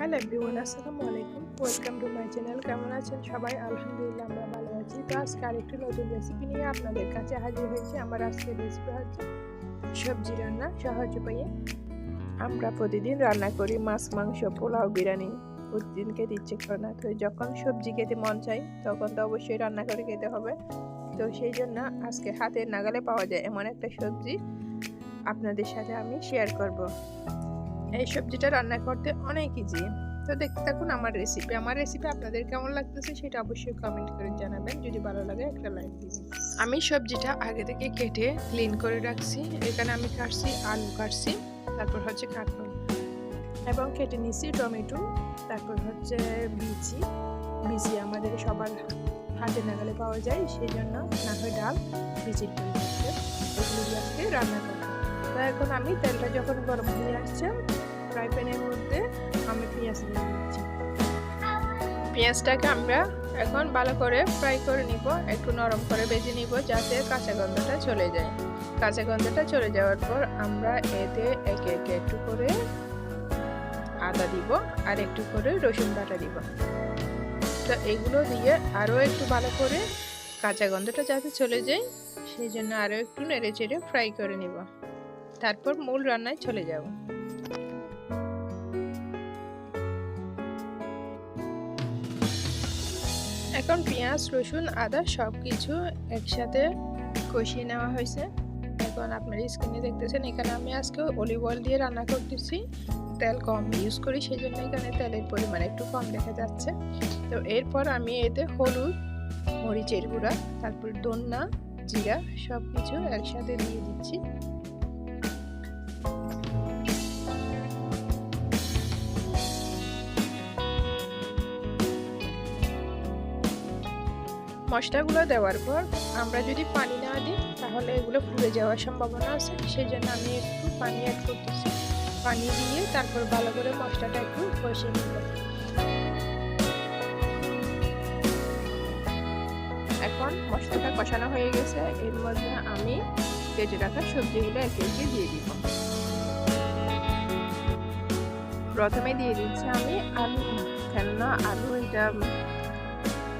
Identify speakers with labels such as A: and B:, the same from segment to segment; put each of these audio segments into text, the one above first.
A: Hello everyone, আসসালামু আলাইকুম। Welcome to my channel কেমন আছেন সবাই? আলহামদুলিল্লাহ আমরা ভালো আছি। তো আজকে আরেকটি নতুন রেসিপি নিয়ে আপনাদের কাছে হাজির হয়েছি। আমার আজকের রেসিপি হচ্ছে সবজি রান্না, সহজ উপায়ে। আমরা প্রতিদিন রান্না করি মাছ, মাংস, পোলাও, বিরিয়ানি। প্রতিদিন খেতে ইচ্ছে করে না। তো যখন সবজি খেতে মন চাই তখন তো অবশ্যই রান্না করে খেতে হবে। তো সেই জন্য আজকে হাতের নাগালে পাওয়া যায় এমন একটা সবজি আপনাদের সাথে আমি শেয়ার করব। এই সবজিটা রান্না করতে অনেক ইজি তো দেখতে থাকুন আমার রেসিপি আমার রেসিপি আপনাদের কেমন লাগতেছে সেটা অবশ্যই কমেন্ট করে জানাবেন। যদি ভালো লাগে একটা লাইক দিবেন আমি সবজিটা আগে থেকে কেটে ক্লিন করে রাখছি। এখানে আমি কাটছি আলু কাটছি, তারপর হচ্ছে কাঁকরোল এবং কেটে নিছি টমেটো, তারপর হচ্ছে বিচি। বিচি আমাদের সবার হাতে নাগালে পাওয়া যায় সেই জন্য না হয় ডাল, বিচির এগুলো আজকে রান্না করব। তো এখন আমি তেলটা যখন গরম হয়ে আসছে, ফ্রাই প্যানের মধ্যে আমি পেঁয়াজ দিয়ে দিচ্ছি। পেঁয়াজটাকে আমরা এখন ভালো করে ফ্রাই করে নিব, একটু নরম করে ভেজে নিব যাতে কাঁচা গন্ধটা চলে যায়। কাঁচা গন্ধটা চলে যাওয়ার পর আমরা এতে একে একে একটু করে আদা দিব আর একটু করে রসুন বাটা দিব। তো এগুলো দিয়ে আরও একটু ভালো করে কাঁচা গন্ধটা যাতে চলে যায়, সেই জন্য আরও একটু নেড়ে চেড়ে ফ্রাই করে নিব। তারপর মূল রান্নায় চলে যাব। এখন পেঁয়াজ, রসুন, আদা সব কিছু একসাথে কষিয়ে নেওয়া হয়েছে। এখন আপনার স্ক্রিনে দেখতেছেন, এখানে আমি আজকে অলিভ অয়েল দিয়ে রান্না করতেছি। তেল কম ইউজ করি সেই জন্য এখানে তেলের পরিমাণ একটু কম দেখা যাচ্ছে। তো এরপর আমি এতে হলুদ, মরিচের গুঁড়া, তারপর দন্না জিরা সব কিছু একসাথে দিয়ে দিচ্ছি। মশলাগুলো দেওয়ার পর আমরা যদি পানি না দিই, তাহলে এগুলো পুড়ে যাওয়ার সম্ভাবনা আছে। সেই জন্য আমি একটু পানি অ্যাড করতেছি। পানি দিয়ে তারপর ভালো করে মশলাটা একটু কষিয়ে নিব। এখন মশলাটা কষানো হয়ে গেছে। এর মধ্যে আমি কেটে রাখা সবজিগুলো একে একে দিয়ে দিব। প্রথমে দিয়ে দিচ্ছি আমি আলু। কেননা আলু এটা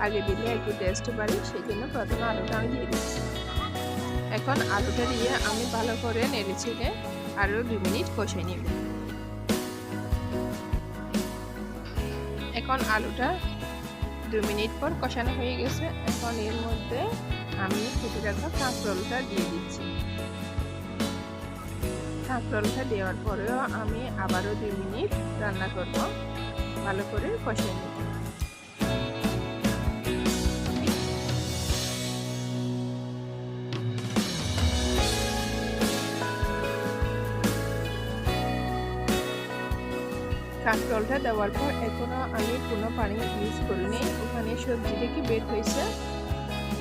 A: আগে দিলে একটু টেস্ট বাড়ে সেই জন্য প্রথমে আলুটা আমি দিয়ে দিচ্ছি। এখন আলুটা দিয়ে আমি ভালো করে নেড়ে ছেড়ে আরও দু মিনিট কষে নিব। এখন আলুটা দু মিনিট পর কষানো হয়ে গেছে। এখন এর মধ্যে আমি কেটে রাখা কাঁকরোলটা দিয়ে দিচ্ছি। কাঁকরোলটা দেওয়ার পরেও আমি আবারও দুই মিনিট রান্না করব। ভালো করে কষে নেব। কাঁকরোলটা দেওয়ার পর এখনও আমি কোনো পানি ইউজ করিনি। ওখানে সবজি থেকে বের হয়েছে।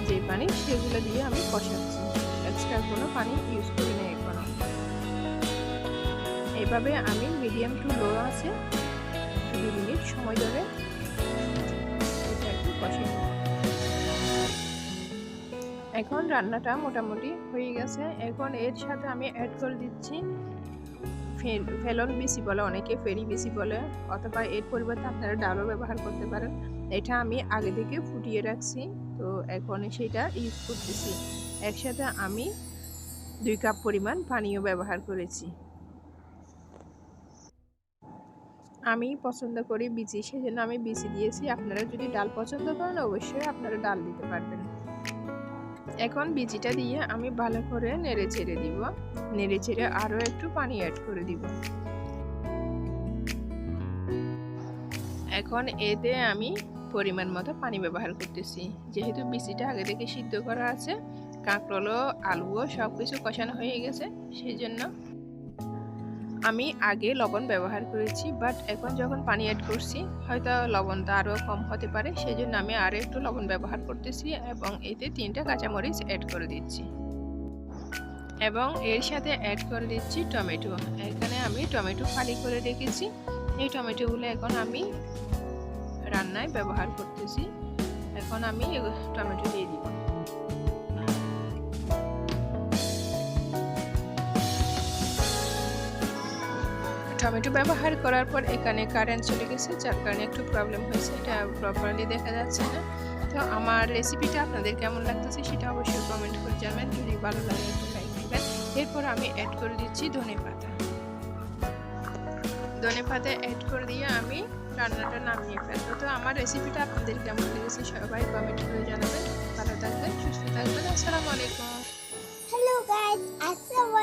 A: যে পানি সেগুলো দিয়ে আমি কষাচ্ছি। এক্সট্রা কোনো পানি ইউজ করি না এখনও এইভাবে আমি মিডিয়াম টু লো আছে। দু মিনিট সময় ধরে এখন রান্নাটা মোটামুটি হয়ে গেছে। এখন এর সাথে আমি অ্যাড করে দিচ্ছি ফেলন বেশি বলে, অনেকে ফেরি বেশি বলে, অথবা এর পরিবর্তে আপনারা ডালও ব্যবহার করতে পারেন। এটা আমি আগে থেকে ফুটিয়ে রাখছি, তো এখন সেটা ইউজ করতেছি। একসাথে আমি দুই কাপ পরিমাণ পানীয় ব্যবহার করেছি। আমি পছন্দ করি বিচি, সেজন্য আমি বিচি দিয়েছি। আপনারা যদি ডাল পছন্দ করেন, অবশ্যই আপনারা ডাল দিতে পারবেন। এখন বিচিটা দিয়ে আমি ভালো করে নেড়ে ছেড়ে দিব। নেড়ে ছেড়ে আরও একটু পানি অ্যাড করে দিব। এখন এতে আমি পরিমাণ মতো পানি ব্যবহার করতেছি। যেহেতু বিচিটা আগে থেকে সিদ্ধ করা আছে, কাঁকরোলও, আলুও সব কিছু কষানো হয়ে গেছে, সেই জন্য আমি আগে লবণ ব্যবহার করেছি বাট এখন যখন পানি অ্যাড করছি, হয়তো লবণটা আরও কম হতে পারে সেই জন্য আমি আরও একটু লবণ ব্যবহার করতেছি এবং এতে তিনটা কাঁচামরিচ অ্যাড করে দিচ্ছি। এবং এর সাথে অ্যাড করে দিচ্ছি টমেটো। এখানে আমি টমেটো ফালি করে রেখেছি। এই টমেটোগুলো এখন আমি রান্নায় ব্যবহার করতেছি। এখন আমি টমেটো দিয়ে দিব। টমেটো ব্যবহার করার পর এখানে কারেন্ট চলে গেছে যার কারণে একটু প্রবলেম হয়েছে। এটা প্রপারলি দেখা যাচ্ছে না। তো আমার রেসিপিটা আপনাদের কেমন লাগতেছে সেটা অবশ্যই কমেন্ট করে জানাবেন। যদি ভালো লাগে একটু লাইক দিবেন। এরপর আমি অ্যাড করে দিচ্ছি ধনে পাতা। ধনে পাতা অ্যাড করে দিয়ে আমি রান্নাটা নামিয়ে ফেলব। তো আমার রেসিপিটা আপনাদের কেমন লেগেছে সবাই কমেন্ট করে জানাবেন। ভালো থাকবেন সুস্থ থাকবেন। আসসালামু আলাইকুম।
B: Hello guys, Assalamu